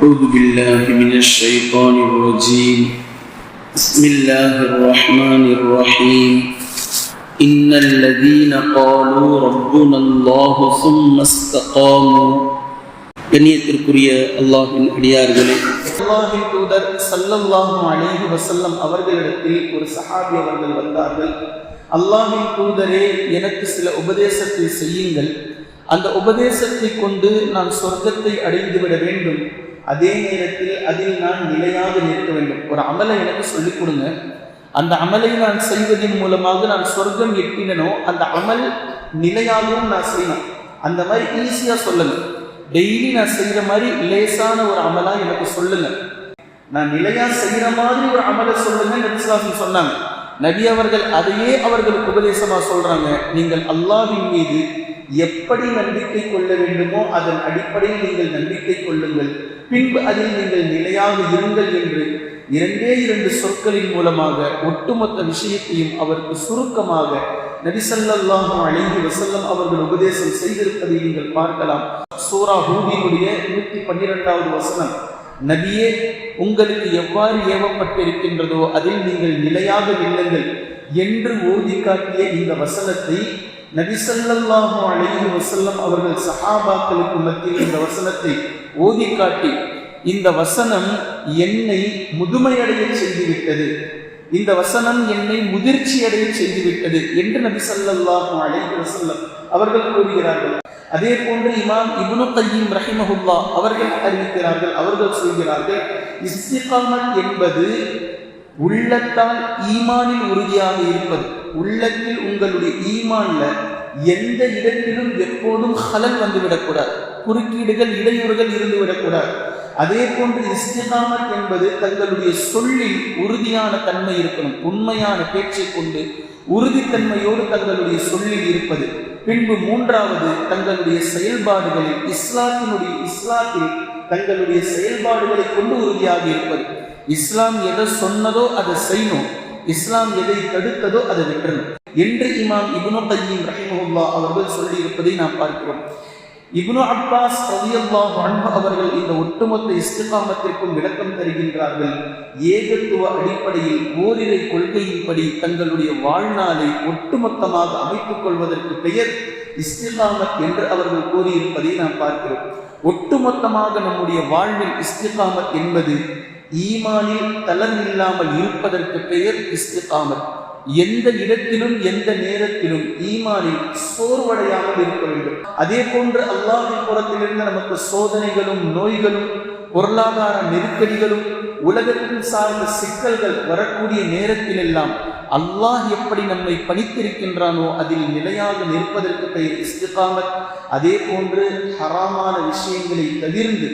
أعوذ بالله من الشيطان الرجيم بسم الله الرحمن الرحيم إن الذين قالوا ربنا الله ثم استقاموا கண்ணியத்திற்குரிய அல்லாஹின் அடியார்களே அல்லாஹின் தூதர் சல்லல்லாஹு அலைஹி வஸல்லம் அவர்களிடத்தில் ஒரு சஹாபி அவர்கள் வந்தார்கள் அல்லாஹின் தூதரே எனக்கு சில உபதேசத்தை செய்யுங்கள் அந்த உபதேசத்தை கொண்டு நான் சொர்க்கத்தை அடைந்து விட வேண்டும் அதே நேரத்தில் அதில் நான் நிலையாக நிற்க வேண்டும். ஒரு அமலை எனக்கு சொல்லிக் கொடுங்க. அந்த அமலை நான் செய்வதன் மூலமாக நான் சொர்க்கம் எட்டினனோ அந்த அமல் நிலையாகவும் நான் செய்யணும் அந்த மாதிரி ஈஸியாக சொல்லுங்க. டெய்லி நான் செய்கிற மாதிரி லேசான ஒரு அமலாக எனக்கு சொல்லுங்க. நான் நிலையாக செய்கிற மாதிரி ஒரு அமலை சொல்லுங்க நபிசுவாசன் சொன்னாங்க. நபி அவர்கள் அதையே அவர்களுக்கு உபதேசமாக சொல்கிறாங்க நீங்கள் அல்லாஹ்வின் மீது எப்படி நம்பிக்கை கொள்ள வேண்டுமோ அதன் அடிப்படையில் நீங்கள் நம்பிக்கை கொள்ளுங்கள். பின்பு அதில் நீங்கள் நிலையாக இருங்கள் என்று இரண்டே இரண்டு சொற்களின் மூலமாக ஒட்டுமொத்த விஷயத்தையும் அவருக்கு சுருக்கமாக நபிசல்லாஹு அலைஹி வசல்லம் அவர்கள் உபதேசம் செய்திருப்பதை நீங்கள் பார்க்கலாம். சூரா ஹூதினுடைய நூற்றி பன்னிரெண்டாவது வசனம் நபியே உங்களுக்கு எவ்வாறு ஏவப்பட்டிருக்கின்றதோ அதில் நீங்கள் நிலையாக நில்லுங்கள் என்று ஓதி காட்டிய இந்த வசனத்தை நபிசல்லாஹு அலைஹி வசல்லம் அவர்கள் சஹாபாக்களுக்கு மத்தியில் இந்த வசனத்தை ஓதி காட்டி இந்த வசனம் என்னை முதுமையடைய செய்துவிட்டது. இந்த வசனம் என்னை முதிர்ச்சியடைய செய்துவிட்டது என்று நபி ஸல்லல்லாஹு அலைஹி வசல்லம் அவர்கள் கூறுகிறார்கள். அதே போன்று இமாம் இபுனு கையீம் ரஹிமஹுல்லா அவர்கள் அறிவிக்கிறார்கள் அவர்கள் சொல்கிறார்கள் இஸ்திகாமத் என்பது உள்ளத்தால் ஈமானில் உறுதியாக இருப்பது. உள்ளத்தில் உங்களுடைய ஈமான்ல எந்த இடத்திலும் எப்போதும் ஹலல் வந்துவிடக்கூடாது. குறுக்கீடுகள் இடையூறுகள் இருந்துவிடக்கூடாது. அதே போன்று இஸ்திகாமத் என்பது தங்களுடைய சொல்லில் உறுதியான தன்மை இருக்கணும். உண்மையான பேச்சை கொண்டு உறுதித்தன்மையோடு தங்களுடைய சொல்லில் இருப்பது. பின்பு மூன்றாவது தங்களுடைய செயல்பாடுகளில் இஸ்லாத்தினுடைய இஸ்லாத்தில் தங்களுடைய செயல்பாடுகளை கொண்டு உறுதியாக இருப்பது. இஸ்லாம் எதை சொன்னதோ அதை செய்யணும். இஸ்லாம் எதை தடுத்ததோ அதை விட்டுறணும். என்று இமாம் இபுனு கையீம் ரஹிமஹுல்லா அவர்கள் சொல்லி இருப்பதை நாம் பார்க்கிறோம். இப்னு அப்பாஸ் ரலியல்லாஹு அன்ஹு அவர்கள் இந்த ஒட்டுமொத்த இஸ்திகாமத்திற்கும் விளக்கம் தருகின்றார்கள். ஏகத்துவ அடிப்படையில் ஓரிரை கொள்கையின்படி தங்களுடைய வாழ்நாளை ஒட்டுமொத்தமாக அமைத்துக் கொள்வதற்கு பெயர் இஸ்திகாமத் என்று அவர்கள் கூறியிருப்பதை நாம் பார்க்கிறோம். ஒட்டுமொத்தமாக நம்முடைய வாழ்வில் இஸ்திகாமத் என்பது ஈமானில் தளம் இல்லாமல் இருப்பதற்கு பெயர் இஸ்திகாமத். எந்த இடத்திலும் எந்த நேரத்திலும் ஈமானில் சோர்வடையாமல் இருக்க வேண்டும். அதே போன்று அல்லாஹின் புறத்திலிருந்து நமக்கு சோதனைகளும் நோய்களும் பொருளாதார நெருக்கடிகளும் உலகத்தில் சார்ந்த சிக்கல்கள் வரக்கூடிய நேரத்தில் எல்லாம் அல்லாஹ் எப்படி நம்மை பணித்திருக்கின்றானோ அதில் நிலையாக நிற்பதற்கு பெயர் இஸ்திகாமத். அதே போன்று ஹராமான விஷயங்களை தவிர்ந்து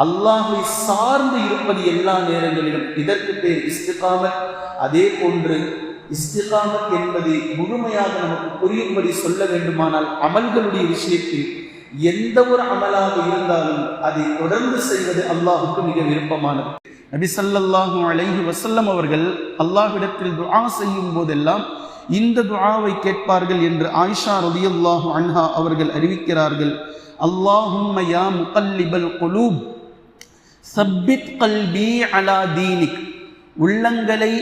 அல்லாஹை சார்ந்து இருப்பது எல்லா நேரங்களிலும். இதற்கு பேர் இஸ்திகாமத் அதே போன்று இஸ்திகாமத் என்பது முழுமையாக நமக்கு புரியும்படி சொல்ல வேண்டுமானால் அமல்களுடைய விஷயத்தில் எந்த ஒரு அமலாக இருந்தாலும் அதை தொடர்ந்து செய்வது அல்லாஹுக்கு மிக விருப்பமானது. நபி சல்லாஹு அலைஹி வசல்லம் அவர்கள் அல்லாஹ்விடத்தில் துஆ செய்யும் போதெல்லாம் இந்த துஆவை கேட்பார்கள் என்று ஆயிஷா ரலியல்லாஹு அன்ஹா அவர்கள் அறிவிக்கிறார்கள். அல்லாஹும் யா முகல்லிபல் குலூப். சப்பித் கல்பி அலா தீனிக். உள்ளங்களை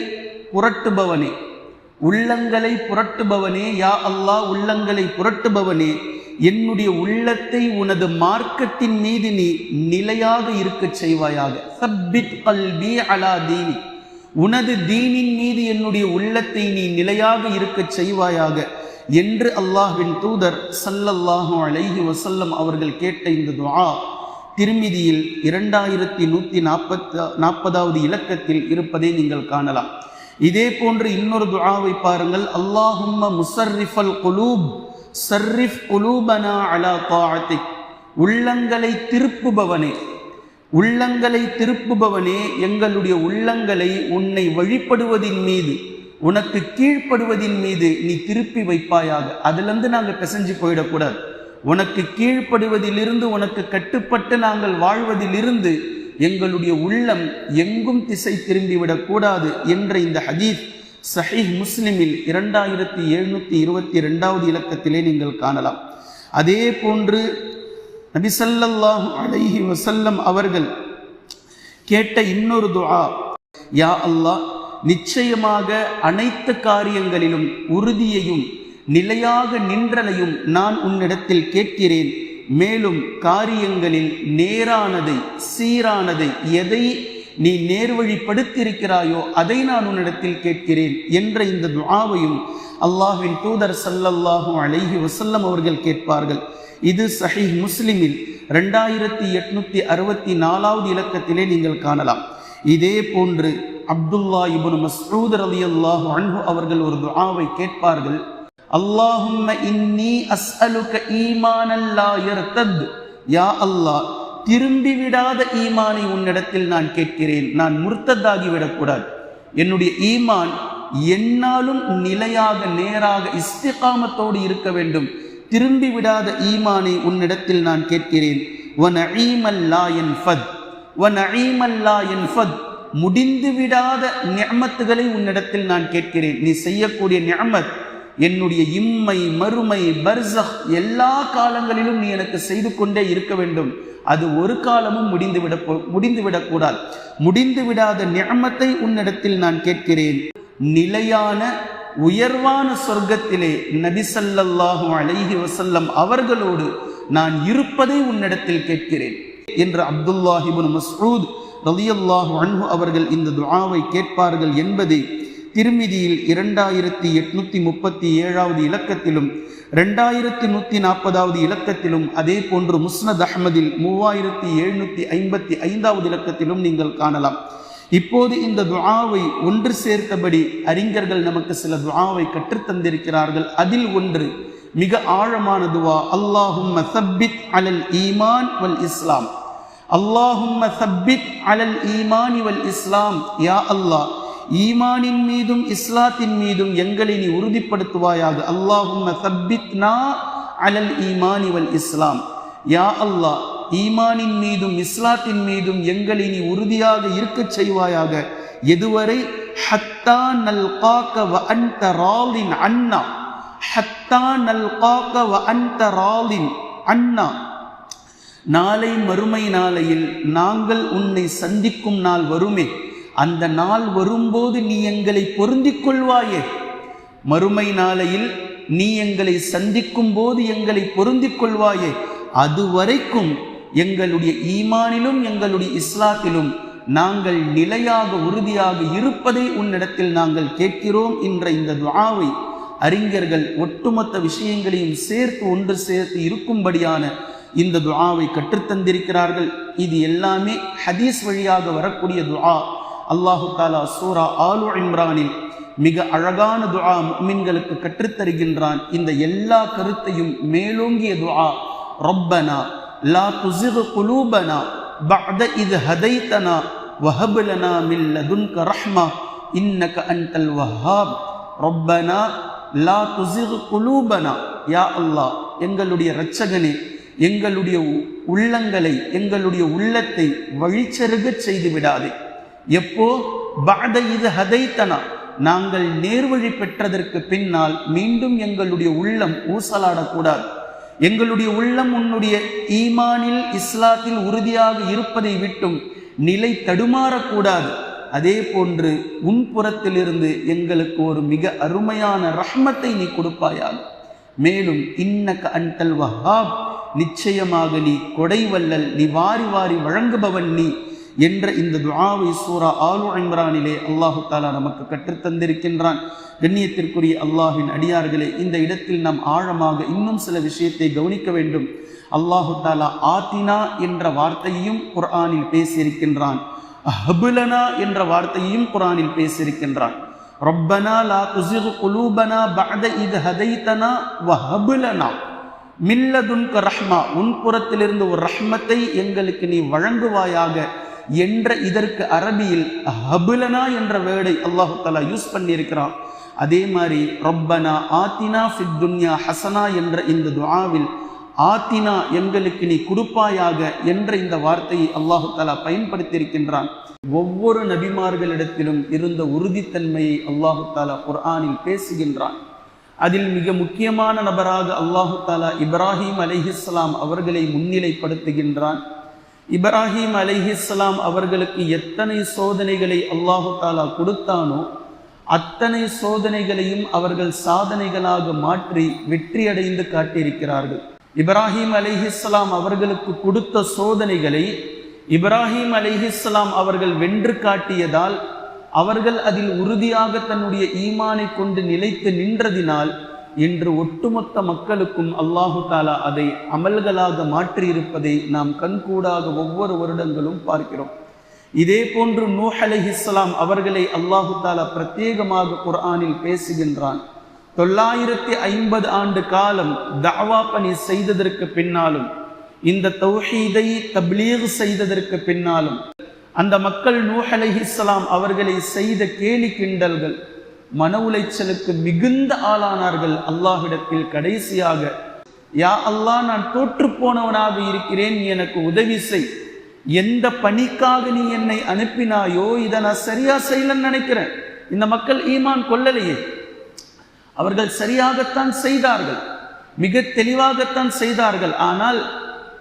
புரட்டுபவனே. உள்ளங்களை புரட்டுபவனே. யா அல்லாஹ் உள்ளங்களை புரட்டுபவனே. என்னுடைய உள்ளத்தை உனது மார்க்கத்தின் மீது நீ நிலையாக இருக்கச் செய்வாயாக. சப்பித் கல்பி அலா தீனி உனது தீனின் மீது என்னுடைய உள்ளத்தை நீ நிலையாக இருக்கச் செய்வாயாக என்று அல்லாஹ்வின் தூதர் சல்லல்லாஹு அலைஹி வசல்லம் அவர்கள் கேட்ட இந்த துவா திருமிதியில் இரண்டாயிரத்தி நூற்றி நாற்பத்த நாற்பதாவது இலக்கத்தில் இருப்பதை நீங்கள் காணலாம். இதே போன்று இன்னொரு துஆவை பாருங்கள். அல்லாஹும்ம முசர்ரிஃபல் குலூப். சர்ரிஃப் குலூபனா அலா தாஅத்திக். உள்ளங்களை திருப்புபவனே. உள்ளங்களை திருப்புபவனே எங்களுடைய உள்ளங்களை உன்னை வழிபடுவதின் மீது உனக்கு கீழ்ப்படுவதின் மீது நீ திருப்பி வைப்பாயாக. அதுலேருந்து நாங்கள் பிசைஞ்சு போயிடக்கூடாது. உனக்கு கீழ்ப்படுவதிலிருந்து உனக்கு கட்டுப்பட்டு நாங்கள் வாழ்வதிலிருந்து எங்களுடைய உள்ளம் எங்கும் திசை திரும்பிவிடக்கூடாது என்ற இந்த ஹதீஸ் சஹீஹ் முஸ்லிமில் இரண்டாயிரத்தி எழுநூற்றி இருபத்தி ரெண்டாவது இலக்கத்திலே நீங்கள் காணலாம். அதே போன்று நபிசல்லாஹு அலைஹி வசல்லம் அவர்கள் கேட்ட இன்னொரு துஆ யா அல்லாஹ் நிச்சயமாக அனைத்து காரியங்களிலும் உறுதியையும் நிலையாக நின்றலையும் நான் உன்னிடத்தில் கேட்கிறேன். மேலும் காரியங்களில் நேரானதை சீரானதை எதை நீ நேர்வழிப்படுத்தியிருக்கிறாயோ அதை நான் உன்னிடத்தில் கேட்கிறேன் என்ற இந்த துவாவையும் அல்லாஹ்வின் தூதர் சல்லல்லாஹும் அழகி வசல்லம் அவர்கள் கேட்பார்கள். இது சஹி முஸ்லிமில் ரெண்டாயிரத்தி எட்நூத்தி அறுபத்தி நாலாவது இலக்கத்திலே நீங்கள் காணலாம். இதே போன்று அப்துல்லா இபுன் மஸ்ரூதர் அலி ரலியல்லாஹு அன்பு அவர்கள் ஒரு துவாவை கேட்பார்கள். அல்லாஹும்ம இன்னி அஸ்அலுக ஈமானன் லா யர்தத் யா அல்லாஹ் திரும்பி விடாத ஈமானை உன்னிடத்தில் நான் கேட்கிறேன். நான் முர்த்ததாகி விடக்கூடாது. என்னுடைய ஈமான் என்னாலும் நிலையாக நேராக இஸ்திகாமத்தோடு இருக்க வேண்டும். திரும்பி விடாத ஈமானை உன்னிடத்தில் நான் கேட்கிறேன். முடிந்து விடாத நியமத்துகளை உன்னிடத்தில் நான் கேட்கிறேன். நீ செய்யக்கூடிய நியமத் என்னுடைய இம்மை மறுமை பர்சஹ் எல்லா காலங்களிலும் நீ எனக்கு செய்து கொண்டே இருக்க வேண்டும். அது ஒரு காலமும் முடிந்து விட முடிந்து விடாத நியமத்தை உன்னிடத்தில் நான் கேட்கிறேன். நிலையான உயர்வான சொர்க்கத்திலே நபிசல்லாஹு அலைஹி வசல்லம் அவர்களோடு நான் இருப்பதை உன்னிடத்தில் கேட்கிறேன். என்று அப்துல்லாஹிபின் மஸ்ரூத் ரலியல்லாஹு அன்ஹு அவர்கள் இந்த துஆவை கேட்பார்கள் என்பதை திருமிதியில் இரண்டாயிரத்தி எட்நூத்தி முப்பத்தி ஏழாவது இலக்கத்திலும் ரெண்டாயிரத்தி நூற்றி நாற்பதாவது இலக்கத்திலும் அதே போன்று முஸ்னத் அஹ்மதில் மூவாயிரத்தி எழுநூற்றி ஐம்பத்தி ஐந்தாவது இலக்கத்திலும் நீங்கள் காணலாம். இப்போது இந்த துவாவை ஒன்று சேர்த்தபடி அறிஞர்கள் நமக்கு சில துவாவை கற்றுத்தந்திருக்கிறார்கள் அதில் ஒன்று மிக ஆழமான துவா அல்லாஹும் சப்பித் அலல் ஈமான் வல் இஸ்லாம். அல்லாஹும் சப்பித் அலல் ஈமானி வல் இஸ்லாம். யா அல்லாஹ் ஈமானின் மீதும் இஸ்லாத்தின் மீதும் எங்களை நீ உறுதிப்படுத்துவாயாக. அல்லாஹும் சப்பித்னா அலல் ஈமானி வல் இஸ்லாம். யா அல்லாஹ் ஈமானின் மீதும் இஸ்லாத்தின் மீதும் எங்களை நீ உறுதியாக இருக்கச் செய்வாயாக. எதுவரை? ஹத்தா நல் காக்க வ அன்ட ராலின் அண்ணா. ஹத்தா நல் காக்க வ அன்ட ராலின் அண்ணா. நாளை மறுமை நாளையில் நாங்கள் உன்னை சந்திக்கும் நாள் வருமே. அந்த நாள் வரும்போது நீ எங்களை பொருந்திக் கொள்வாயே மறுமை நாளையில் நீ எங்களை சந்திக்கும் போது எங்களை பொருந்திக் கொள்வாயே அதுவரைக்கும் எங்களுடைய ஈமானிலும் எங்களுடைய இஸ்லாத்திலும் நாங்கள் நிலையாக உறுதியாக இருப்பதை உன்னிடத்தில் நாங்கள் கேட்கிறோம் என்ற இந்த துவாவை அறிஞர்கள் ஒட்டுமொத்த விஷயங்களையும் சேர்த்து ஒன்று சேர்த்து இருக்கும்படியான இந்த துவாவை கற்றுத்தந்திருக்கிறார்கள். இது எல்லாமே ஹதீஸ் வழியாக வரக்கூடிய துவா அல்லாஹு தாலா சூரா ஆலு இம்ரானில் மிக அழகான துஆ மின்களுக்கு கற்றுத்தருகின்றான். இந்த எல்லா கருத்தையும் மேலோங்கிய துஆ ரப்பனா லா துசிகு குலூபனா பஅத இது ஹதைத்தனா வஹப் லனா மின் லதுன்க ரஹ்மா இன்னக அன்டல் வஹாப் ரப்பனா லா துசிகு குலூபனா யா அல்லாஹ் எங்களுடைய இரட்சகனே எங்களுடைய உள்ளங்களை எங்களுடைய உள்ளத்தை வழிச்செருகச் செய்து விடாதே. எப்போ? பாத இது ஹதைத்தனா. நாங்கள் நேர்வழி பெற்றதற்கு பின்னால் மீண்டும் எங்களுடைய உள்ளம் ஊசலாடக்கூடாது. எங்களுடைய உள்ளம் உன்னுடைய ஈமானில் இஸ்லாத்தில் உறுதியாக இருப்பதை விட்டும் நிலை தடுமாறக்கூடாது. அதே போன்று உன் புறத்திலிருந்து எங்களுக்கு ஒரு மிக அருமையான ரஹ்மத்தை நீ கொடுப்பாயாக. மேலும் இன்னக அன்டல் வஹாப் நிச்சயமாக நீ கொடை வல்லல் நீ வாரி வாரி வழங்குபவன் நீ. என்ற இந்த துஆவை சூரா ஆலு இம்ரானிலே அல்லாஹு தாலா நமக்கு கற்றுத்தந்திருக்கின்றான் கண்ணியத்திற்குரிய அல்லாஹின் அடியார்களே இந்த இடத்தில் நாம் ஆழமாக இன்னும் சில விஷயத்தை கவனிக்க வேண்டும். அல்லாஹு தாலா ஆத்தினா என்ற வார்த்தையும் குர்ஆனில் பேசியிருக்கின்றான். ஹபுலனா என்ற வார்த்தையும் குர்ஆனில் பேசியிருக்கின்றான். ரப்பனா லா துசிகு குலூபனா பஅத இது ஹதைத்தனா வஹபுலனா. மில்லதுன்க ரஹ்மா உன் புறத்திலிருந்து ஒரு ரஹ்மத்தை எங்களுக்கு நீ வழங்குவாயாக. என்ற இதற்கு அரபியில் ஹபுலனா என்ற வேர்டை அல்லாஹு தலா யூஸ் பண்ணியிருக்கிறான். அதே மாதிரி ரப்பனா ஆத்தினா ஃபித் துன்யா ஹசனா என்ற இந்த துவாவில் ஆத்தினா எங்களுக்கு நீ கொடுப்பாயாக என்ற இந்த வார்த்தையை அல்லாஹு தலா பயன்படுத்தியிருக்கின்றான். ஒவ்வொரு நபிமார்களிடத்திலும் இருந்த உறுதித்தன்மையை அல்லாஹு தாலா குர்ஆனில் பேசுகின்றான். அதில் மிக முக்கியமான நபராக அல்லாஹு தாலா இப்ராஹிம் அலிஹிஸ்லாம் அவர்களை முன்னிலைப்படுத்துகின்றான். இப்ராஹிம் அலிஹிஸ்லாம் அவர்களுக்கு எத்தனை சோதனைகளை அல்லாஹு தாலா கொடுத்தானோ அத்தனை சோதனைகளையும் அவர்கள் சாதனைகளாக மாற்றி வெற்றியடைந்து காட்டியிருக்கிறார்கள். இப்ராஹிம் அலிஹிஸ்லாம் அவர்களுக்கு கொடுத்த சோதனைகளை இப்ராஹிம் அலிஹிஸ்லாம் அவர்கள் வென்று காட்டியதால் அவர்கள் அதில் உறுதியாக தன்னுடைய ஈமானை கொண்டு நிலைத்து நின்றதினால் இன்று ஒட்டுமொத்த மக்களுக்கும் அல்லாஹு தாலா அதை அமல்களாக மாற்றியிருப்பதை நாம் கண்கூடாக ஒவ்வொரு வருடங்களும் பார்க்கிறோம். இதே போன்று நூஹ் அலிஹிஸ்லாம் அவர்களை அல்லாஹு தாலா பிரத்யேகமாக குர்ஆனில் பேசுகின்றான். தொள்ளாயிரத்தி ஐம்பது ஆண்டு காலம் தாவா பணி செய்ததற்கு பின்னாலும் இந்த தௌஹீதை தப்லீக் செய்ததற்கு பின்னாலும் அந்த மக்கள் நூஹ் அலிஹிஸ்லாம் அவர்களை செய்த கேலி கிண்டல்கள் மன உளைச்சலுக்கு மிகுந்த ஆளானார்கள் அல்லாஹ்விடத்தில் கடைசியாக யா அல்லாஹ் நான் தோற்று போனவனாக இருக்கிறேன் நீ எனக்கு உதவி செய். எந்த பணிக்காக நீ என்னை அனுப்பினாயோ இதை நான் சரியா செய்யலன்னு நினைக்கிறேன். இந்த மக்கள் ஈமான் கொள்ளலையே. அவர்கள் சரியாகத்தான் செய்தார்கள். மிக தெளிவாகத்தான் செய்தார்கள். ஆனால்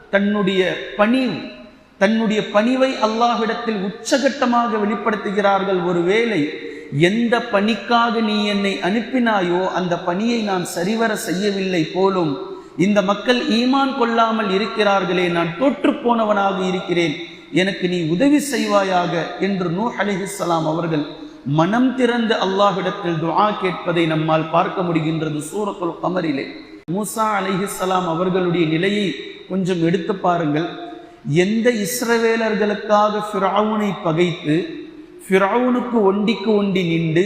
தன்னுடைய பணிவு தன்னுடைய பணிவை அல்லாஹ்விடத்தில் உச்சகட்டமாக வெளிப்படுத்துகிறார்கள். ஒருவேளை எந்த பணிக்காக நீ என்னை அனுப்பினாயோ அந்த பணியை நான் சரிவர செய்யவில்லை போலும் இந்த மக்கள் ஈமான் கொள்ளாமல் இருக்கிறார்களே நான் தோற்று போனவனாக இருக்கிறேன் எனக்கு நீ உதவி செய்வாயாக என்று நூ அலிஹிஸ்லாம் அவர்கள் மனம் திறந்து அல்லாஹிடத்தில் துஆ கேட்பதை நம்மால் பார்க்க முடிகின்றது சூரத்துல் கமரிலே. மூசா அலிஹிஸ்லாம் அவர்களுடைய நிலையை கொஞ்சம் எடுத்து பாருங்கள். எந்த இஸ்ரவேலர்களுக்காக ஃபிராவுனை பகைத்து ஃபிரவுனுக்கு ஒண்டிக்கு ஒண்டி நின்று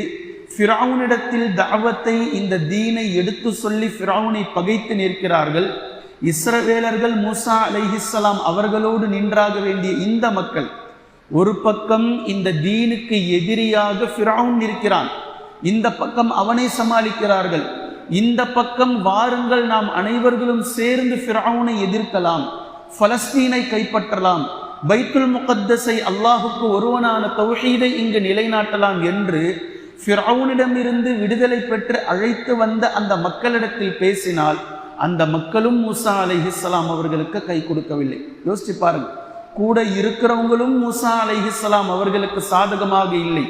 ஃபிரவுனிடத்தில் தாவத்தை இந்த தீனை எடுத்து சொல்லி ஃபிரவுனை பகைத்து நிற்கிறார்கள். இஸ்ரவேலர்கள் மூசா அலைஹிஸ்ஸலாம் அவர்களோடு நின்றாக வேண்டிய இந்த மக்கள் ஒரு பக்கம் இந்த தீனுக்கு எதிரியாக ஃபிரவுன் இருக்கிறான் இந்த பக்கம் அவனை சமாளிக்கிறார்கள். இந்த பக்கம் வாருங்கள் நாம் அனைவர்களும் சேர்ந்து ஃபிரவுனை எதிர்க்கலாம் பலஸ்தீனை கைப்பற்றலாம். பைத்துல் முகத்தஸை அல்லாஹுக்கு ஒருவனான தௌஹீதை இங்கு நிலைநாட்டலாம் என்று ஃபிரவுனிடமிருந்து விடுதலை பெற்று அழைத்து வந்த அந்த மக்களிடத்தில் பேசினால் அந்த மக்களும் மூசா அலைஹிஸ்ஸலாம் அவர்களுக்கு கை கொடுக்கவில்லை. யோசிச்சு பாருங்க. கூட இருக்கிறவங்களும் மூசா அலைஹிஸ்ஸலாம் அவர்களுக்கு சாதகமாக இல்லை.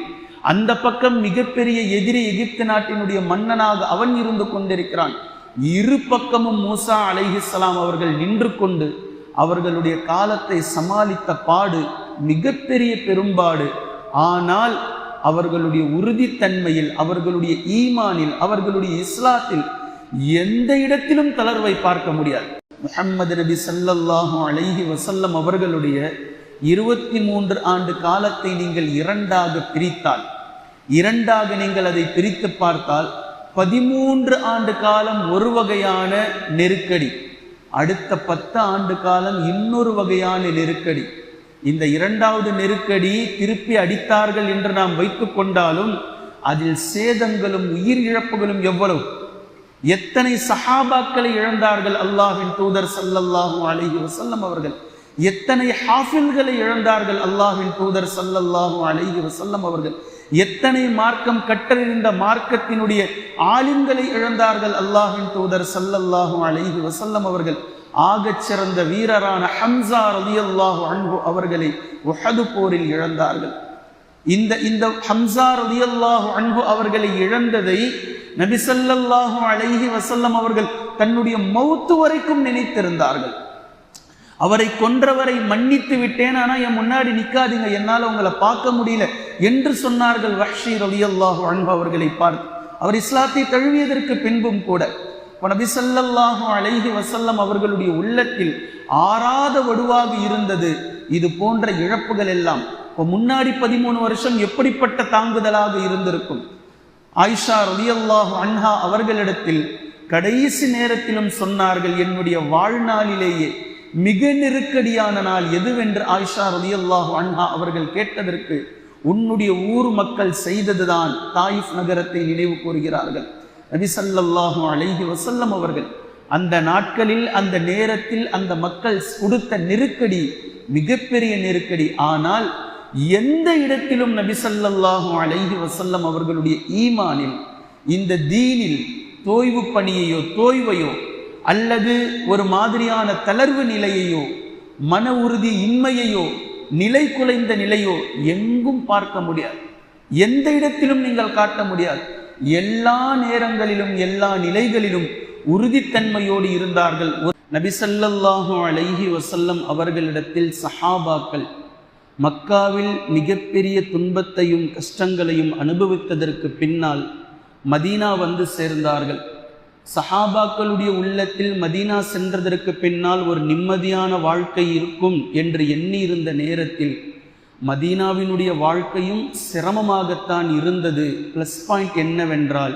அந்த பக்கம் மிகப்பெரிய எதிரி எகிப்து நாட்டினுடைய மன்னனாக அவன் இருந்து கொண்டிருக்கிறான். இரு பக்கமும் மூசா அலைஹிஸ்ஸலாம் அவர்கள் நின்று கொண்டு அவர்களுடைய காலத்தை சமாளித்த பாடு மிகப்பெரிய பெரும்பாடு. ஆனால் அவர்களுடைய உறுதித்தன்மையில் அவர்களுடைய ஈமானில் அவர்களுடைய இஸ்லாத்தில் எந்த இடத்திலும் தளர்வை பார்க்க முடியாது. முஹம்மது நபி ஸல்லல்லாஹு அலைஹி வசல்லம் அவர்களுடைய இருபத்தி மூன்று ஆண்டு காலத்தை நீங்கள் இரண்டாக பிரித்தால் இரண்டாக நீங்கள் அதை பிரித்து பார்த்தால் பதிமூன்று ஆண்டு காலம் ஒரு வகையான நெருக்கடி அடுத்த பத்து ஆண்டு காலம் இன்னொரு வகையான நெருக்கடி. இந்த இரண்டாவது நெருக்கடி திருப்பி அடித்தார்கள் என்று நாம் வைத்து கொண்டாலும் அதில் சேதங்களும் உயிர் இழப்புகளும் எவ்வளவு? எத்தனை சஹாபாக்களை இழந்தார்கள் அல்லாஹின் தூதர் சல்லல்லாஹு அலஹி வசல்லம் அவர்கள்? எத்தனை ஹாஃபில்களை இழந்தார்கள் அல்லாஹின் தூதர் சல்லல்லாஹு அலஹி வசல்லம் அவர்கள்? எத்தனை மார்க்கம் கற்றறிந்த மார்க்கத்தினுடைய ஆளுங்களை இழந்தார்கள் அல்லாஹின் தூதர் ஸல்லல்லாஹு அலைஹி வசல்லம் அவர்கள். ஆகச் சிறந்த வீரரான ஹம்சா ரலியல்லாஹு அன்பு அவர்களை உஹது போரில் இழந்தார்கள். இந்த இந்த ஹம்சா ரலியல்லாஹு அன்பு அவர்களை இழந்ததை நபி ஸல்லல்லாஹு அலைஹி வசல்லம் அவர்கள் தன்னுடைய மௌத்து வரைக்கும் நினைத்திருந்தார்கள். அவரை கொன்றவரை மன்னித்து விட்டேன் ஆனால் என் முன்னாடி நிற்காதீங்க என்னால் உங்களை பார்க்க முடியல என்று சொன்னார்கள் வஹ்ஷி ரலியல்லாஹு அன்ஹு அவர்களை பார்த்து. அவர் இஸ்லாத்தை தழுவியதற்கு பின்பும் கூட நபி சல்லல்லாஹு அலைஹி வசல்லம் அவர்களுடைய உள்ளத்தில் ஆறாத வடுவாக இருந்தது. இது போன்ற இழப்புகள் எல்லாம் இப்போ முன்னாடி பதிமூணு வருஷம் எப்படிப்பட்ட தாங்குதலாக இருந்திருக்கும்? ஆயிஷா ரலியல்லாஹு அன்ஹா அவர்களிடத்தில் கடைசி நேரத்திலும் சொன்னார்கள் என்னுடைய வாழ்நாளிலேயே மிக நெருக்கடியான நாள் எதுவென்று ஆயிஷா ரலியல்லாஹு அன்ஹா அவர்கள் கேட்டதற்கு உன்னுடைய ஊர் மக்கள் செய்ததுதான் தாயிஃப் நகரத்தை நினைவு கூறுகிறார்கள். நபிசல்லாஹு ஸல்லல்லாஹு அலைஹி அவர்கள் அந்த நாட்களில் அந்த நேரத்தில் அந்த மக்கள் கொடுத்த நெருக்கடி மிகப்பெரிய நெருக்கடி. ஆனால் எந்த இடத்திலும் நபிசல்லாஹு அழகி அலைஹி அவர்களுடைய ஈமானில் இந்த தீனில் தோய்வு பணியையோ தோய்வையோ அல்லது ஒரு மாதிரியான தளர்வு நிலையையோ மன உறுதி இன்மையையோ நிலை குலைந்த நிலையோ எங்கும் பார்க்க முடியாது. எந்த இடத்திலும் நீங்கள் காட்ட முடியாது. எல்லா நேரங்களிலும் எல்லா நிலைகளிலும் உறுதித்தன்மையோடு இருந்தார்கள். நபிசல்லாஹு அலைஹி வசல்லம் அவர்களிடத்தில் சஹாபாக்கள் மக்காவில் மிகப்பெரிய துன்பத்தையும் கஷ்டங்களையும் அனுபவித்ததற்கு பின்னால் மதீனா வந்து சேர்ந்தார்கள். சஹாபாக்களுடைய உள்ளத்தில் மதீனா சென்றதற்கு பின்னால் ஒரு நிம்மதியான வாழ்க்கை இருக்கும் என்று எண்ணியிருந்த நேரத்தில் மதீனாவினுடைய வாழ்க்கையும் சிரமமாகத்தான் இருந்தது. ப்ளஸ் பாயிண்ட் என்னவென்றால்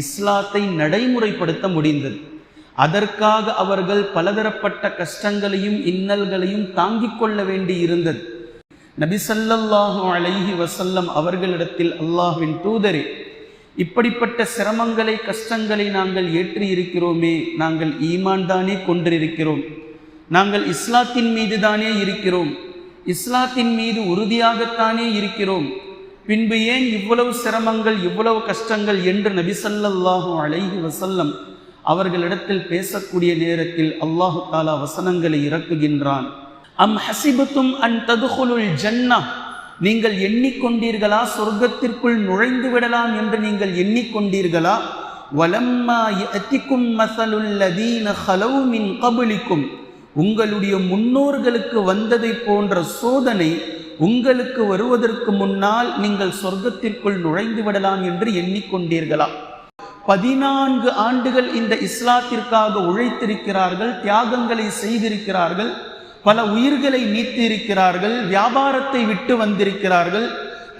இஸ்லாத்தை நடைமுறைப்படுத்த முடிந்தது. அதற்காக அவர்கள் பலதரப்பட்ட கஷ்டங்களையும் இன்னல்களையும் தாங்கிக் கொள்ள வேண்டி இருந்தது. நபிசல்லாஹு அலைஹி வசல்லம் அவர்களிடத்தில் அல்லாஹின் தூதரே இப்படிப்பட்ட சிரமங்களை கஷ்டங்களை நாங்கள் ஏற்றி இருக்கிறோமே நாங்கள் ஈமான் தானே கொண்டிருக்கிறோம். நாங்கள் இஸ்லாத்தின் மீது தானே இருக்கிறோம். இஸ்லாத்தின் மீது உறுதியாகத்தானே இருக்கிறோம். பின்பு ஏன் இவ்வளவு சிரமங்கள் இவ்வளவு கஷ்டங்கள் என்று நபிசல்லாஹு அலைஹி வசல்லம் அவர்களிடத்தில் பேசக்கூடிய நேரத்தில் அல்லாஹு தாலா வசனங்களை இறக்குகின்றான். அம் ஹசிபத்தும் அன் ததுகுலுல் ஜன்னா நீங்கள் எண்ணிக்கொண்டீர்களா? சொர்க்கத்திற்குள் நுழைந்து விடலாம் என்று நீங்கள் எண்ணிக்கொண்டீர்களா? வலம்மா யத்திக்கும் மசலுல்லதீன ஹலவு மின் கபுலிக்கும் உங்களுடைய முன்னோர்களுக்கு வந்ததை போன்ற சோதனை உங்களுக்கு வருவதற்கு முன்னால் நீங்கள் சொர்க்கத்திற்குள் நுழைந்து விடலாம் என்று எண்ணிக்கொண்டீர்களா? பதினான்கு ஆண்டுகள் இந்த இஸ்லாத்திற்காக உழைத்திருக்கிறார்கள் தியாகங்களை செய்திருக்கிறார்கள். பல உயிர்களை நீத்திருக்கிறார்கள் வியாபாரத்தை விட்டு வந்திருக்கிறார்கள்.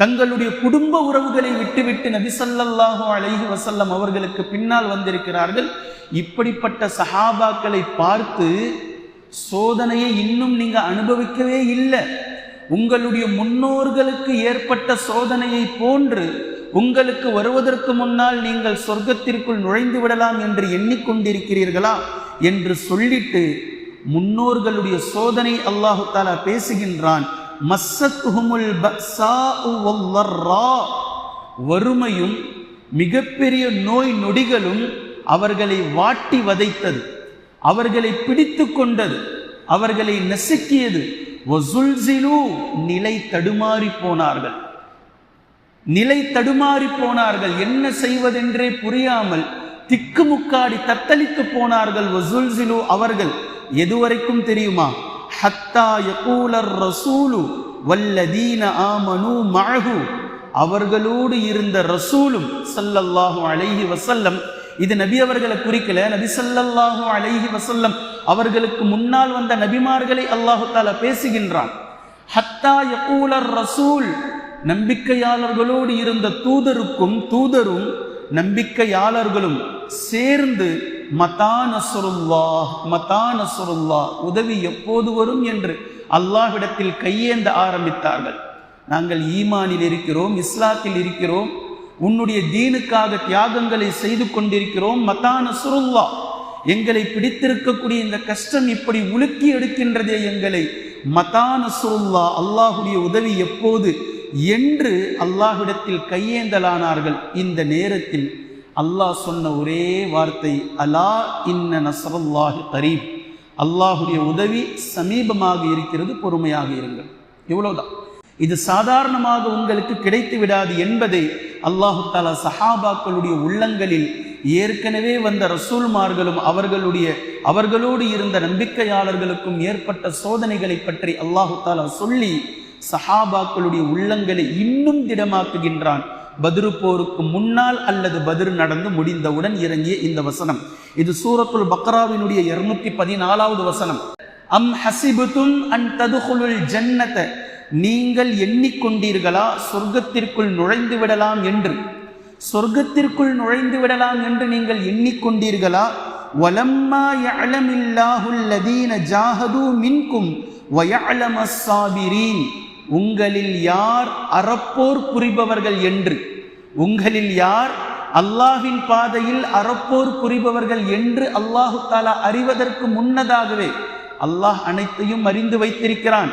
தங்களுடைய குடும்ப உறவுகளை விட்டுவிட்டு நபிசல்லாஹு அலைஹி வசல்லம் அவர்களுக்கு பின்னால் வந்திருக்கிறார்கள். இப்படிப்பட்ட சஹாபாக்களை பார்த்து சோதனையை இன்னும் நீங்க அனுபவிக்கவே இல்லை. உங்களுடைய முன்னோர்களுக்கு ஏற்பட்ட சோதனையை போன்று உங்களுக்கு வருவதற்கு முன்னால் நீங்கள் சொர்க்கத்திற்குள் நுழைந்து விடலாம் என்று எண்ணிக்கொண்டிருக்கிறீர்களா என்று சொல்லிட்டு முன்னோர்களுடைய சோதனை அல்லாஹு தாலா பேசுகின்றான் வறுமையும் மிகப்பெரிய நோய் நொடிகளும் அவர்களை வாட்டி வதைத்தது அவர்களை பிடித்து கொண்டது அவர்களை நசுக்கியது. நிலை தடுமாறி போனார்கள். நிலை தடுமாறி போனார்கள். என்ன செய்வதென்றே புரியாமல் திக்குமுக்காடி தத்தளித்து போனார்கள். அவர்கள் எதுவரைக்கும் தெரியுமா? ஹத்தா யகூலர் ரசூலு வல்லதீன ஆமனு மழகு அவர்களோடு இருந்த ரசூலும் சல்லல்லாஹு அலைஹி வசல்லம் இது நபி அவர்களை குறிக்கல நபி சல்லல்லாஹு அலைஹி வசல்லம் அவர்களுக்கு முன்னால் வந்த நபிமார்களை அல்லாஹு தாலா பேசுகின்றான். ஹத்தா யகூலர் ரசூல் நம்பிக்கையாளர்களோடு இருந்த தூதருக்கும் தூதரும் நம்பிக்கையாளர்களும் சேர்ந்து மதானசுருல்லா மதானசுருல்லா உதவி எப்போது வரும் என்று அல்லாஹ்விடத்தில் கையேந்த ஆரம்பித்தார்கள். நாங்கள் ஈமானில் இருக்கிறோம் இஸ்லாத்தில் இருக்கிறோம் உன்னுடைய தீனுக்காக தியாகங்களை செய்து கொண்டிருக்கிறோம் மதா நசுருல்லா எங்களை பிடித்திருக்கக்கூடிய இந்த கஷ்டம் இப்படி உலுக்கி எடுக்கின்றதே எங்களை. மதா நசுருல்லா அல்லாஹுடைய உதவி எப்போது? என்று அல்லாஹ்விடத்தில் கையேந்தலானார்கள். இந்த நேரத்தில் அல்லாஹ் சொன்ன ஒரே வார்த்தை அலா இன்ன நசரல்லாஹி கரீப். அல்லாஹுடைய உதவி சமீபமாக இருக்கிறது பொறுமையாக இருங்கள். இவ்வளவுதான். இது சாதாரணமாக உங்களுக்கு கிடைத்து விடாது என்பதை அல்லாஹு தாலா சஹாபாக்களுடைய உள்ளங்களில் ஏற்கனவே வந்த ரசூல்மார்களும் அவர்களுடைய அவர்களோடு இருந்த நம்பிக்கையாளர்களுக்கும் ஏற்பட்ட சோதனைகளை பற்றி அல்லாஹு தாலா சொல்லி சஹாபாக்களுடைய உள்ளங்களை இன்னும் திடமாக்குகின்றான். பதிரு போருக்கு முன்னால் அல்லது பதிரு நடந்து முடிந்தவுடன் இறங்கிய இந்த வசனம். இது சூரத்துல் பக்ராவினுடைய இருநூத்தி பதினாலாவது வசனம். அம் ஹசிபுத்தும் அன் ததுகுலுல் ஜன்னத. நீங்கள் எண்ணிக்கொண்டீர்களா? சொர்க்கத்திற்குள் நுழைந்து விடலாம் என்று. சொர்க்கத்திற்குள் நுழைந்து விடலாம் என்று நீங்கள் எண்ணிக்கொண்டீர்களா? வலம்மா யலமில்லாஹுல்லதீன ஜாஹது மின்கும் வயஅலம சாபிரீன். உங்களில் யார் அறப்போர் புரிபவர்கள் என்று? உங்களில் யார் அல்லாஹின் பாதையில் அறப்போர் புரிபவர்கள் என்று அல்லாஹு தாலா அறிவதற்கு முன்னதாகவே அல்லாஹ் அனைத்தையும் அறிந்து வைத்திருக்கிறான்.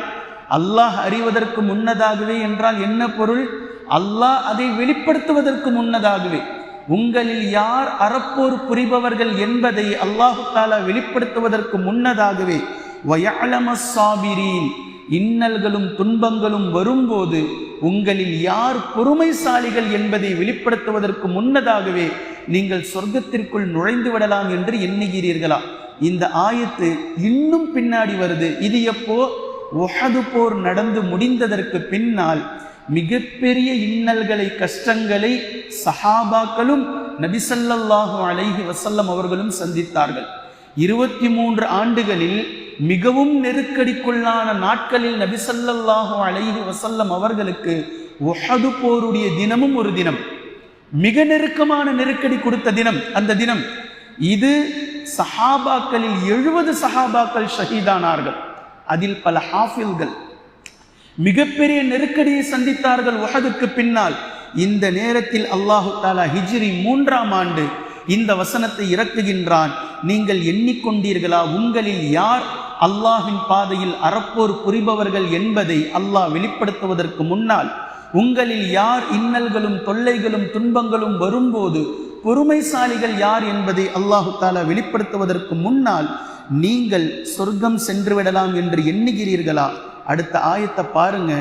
அல்லாஹ் அறிவதற்கு முன்னதாகவே என்றால் என்ன பொருள்? அல்லாஹ் அதை வெளிப்படுத்துவதற்கு முன்னதாகவே. உங்களில் யார் அறப்போர் புரிபவர்கள் என்பதை அல்லாஹு தாலா வெளிப்படுத்துவதற்கு முன்னதாகவே வயலம சாபிரீன் இன்னல்களும் துன்பங்களும் வரும்போது உங்களில் யார் பொறுமைசாலிகள் என்பதை வெளிப்படுத்துவதற்கு முன்னதாகவே நீங்கள் சொர்க்கத்திற்குள் நுழைந்து விடலாம் என்று எண்ணுகிறீர்களா? இந்த ஆயத்து இன்னும் பின்னாடி வருது. இது எப்போ? ஒஹது போர் நடந்து முடிந்ததற்கு பின்னால் மிகப்பெரிய இன்னல்களை கஷ்டங்களை சஹாபாக்களும் நபிசல்லாஹு அலைஹி வசல்லம் அவர்களும் சந்தித்தார்கள். இருபத்தி மூன்று ஆண்டுகளில் மிகவும் நெருக்கடிக்குள்ளான நாட்களில் நபிசல்லாஹு அலைஹி வசல்லம் அவர்களுக்கு ஒஹது போருடைய தினமும் ஒரு தினம். மிக நெருக்கமான நெருக்கடி கொடுத்த தினம் அந்த தினம். இது சஹாபாக்களில் எழுபது சஹாபாக்கள் ஷஹீதானார்கள். அதில் பல ஹாஃபில்கள். மிகப்பெரிய நெருக்கடியை சந்தித்தார்கள் உஹதுக்கு பின்னால். இந்த நேரத்தில் அல்லாஹு தாலா ஹிஜ்ரி மூன்றாம் ஆண்டு இந்த வசனத்தை இறக்குகின்றான். நீங்கள் எண்ணிக்கொண்டீர்களா? உங்களில் யார் அல்லாஹின் பாதையில் அறப்போர் புரிபவர்கள் என்பதை அல்லாஹ் வெளிப்படுத்துவதற்கு முன்னால் உங்களில் யார் இன்னல்களும் தொல்லைகளும் துன்பங்களும் வரும்போது பொறுமைசாலிகள் யார் என்பதை அல்லாஹு தாலா வெளிப்படுத்துவதற்கு முன்னால் நீங்கள் சொர்க்கம் சென்று விடலாம் என்று எண்ணுகிறீர்களா? அடுத்த ஆயத்தை பாருங்க.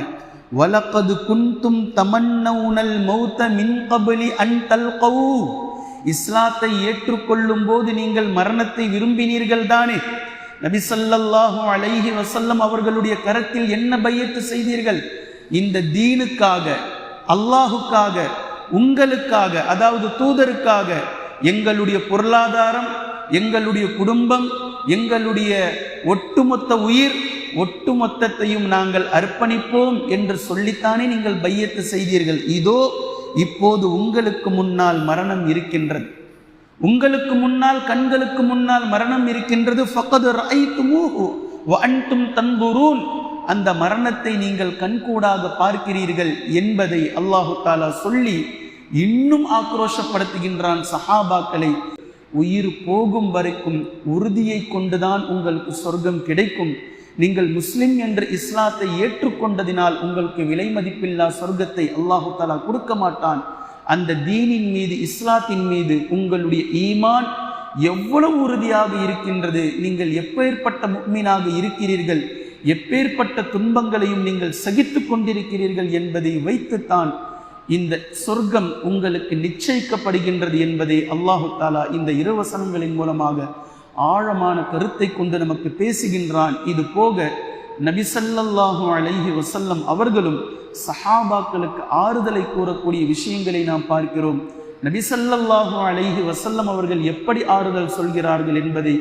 வலக்கது குன்தும் தமன்னவுனல் மௌத்த மின் கபலி அன் தல்கவு இஸ்லாத்தை ஏற்றுக்கொள்ளும் போது நீங்கள் மரணத்தை விரும்பினீர்கள் தானே நபிசல்லாஹு அலைஹி வசல்லம் அவர்களுடைய கரத்தில் என்ன பையத்து செய்தீர்கள்? இந்த தீனுக்காக அல்லாஹுக்காக உங்களுக்காக அதாவது தூதருக்காக எங்களுடைய பொருளாதாரம் எங்களுடைய குடும்பம் எங்களுடைய ஒட்டுமொத்த உயிர் ஒட்டுமொத்தத்தையும் நாங்கள் அர்ப்பணிப்போம் என்று சொல்லித்தானே நீங்கள் பையத்து செய்தீர்கள். இதோ இப்போது உங்களுக்கு முன்னால் மரணம் இருக்கின்றது. உங்களுக்கு முன்னால் கண்களுக்கு முன்னால் மரணம் இருக்கின்றது. ஃபக்கது ரைத்துமூஹு வஅன்தும் தன்புரூன் அந்த மரணத்தை நீங்கள் கண்கூடாக பார்க்கிறீர்கள் என்பதை அல்லாஹு தாலா சொல்லி இன்னும் ஆக்ரோஷப்படுத்துகின்றான் சஹாபாக்களை. உயிர் போகும் வரைக்கும் உறுதியை கொண்டுதான் உங்களுக்கு சொர்க்கம் கிடைக்கும். நீங்கள் முஸ்லிம் என்று இஸ்லாத்தை ஏற்றுக்கொண்டதினால் உங்களுக்கு விலை மதிப்பில்லா சொர்க்கத்தை அல்லாஹு தாலா கொடுக்க மாட்டான். அந்த தீனின் மீது இஸ்லாத்தின் மீது உங்களுடைய ஈமான் எவ்வளவு உறுதியாக இருக்கின்றது நீங்கள் எப்பேற்பட்ட முக்மீனாக இருக்கிறீர்கள் எப்பேற்பட்ட துன்பங்களையும் நீங்கள் சகித்து கொண்டிருக்கிறீர்கள் என்பதை வைத்துத்தான் இந்த சொர்க்கம் உங்களுக்கு நிச்சயிக்கப்படுகின்றது என்பதை அல்லாஹு தாலா இந்த இருவசனங்களின் மூலமாக ஆழமான கருத்தை கொண்டு நமக்கு பேசுகின்றான். இது போக நபிசல்லாஹு அலைஹி வசல்லம் அவர்களும் சஹாபாக்களுக்கு ஆறுதலை கூறக்கூடிய விஷயங்களை நாம் பார்க்கிறோம். நபிசல்லாஹு அலைஹி வசல்லம் அவர்கள் எப்படி ஆறுதல் சொல்கிறார்கள் என்பதை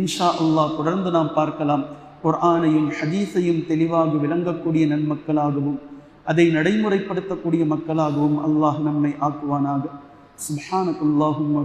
இன்ஷா அல்லாஹ் தொடர்ந்து நாம் பார்க்கலாம். குர்ஆனையும் ஹதீஸையும் தெளிவாக விளங்கக்கூடிய நன்மக்களாகவும் அதை நடைமுறைப்படுத்தக்கூடிய மக்களாகவும் அல்லாஹ் நம்மை ஆக்குவானாக. சுப்ஹானக் அல்லாஹும்ம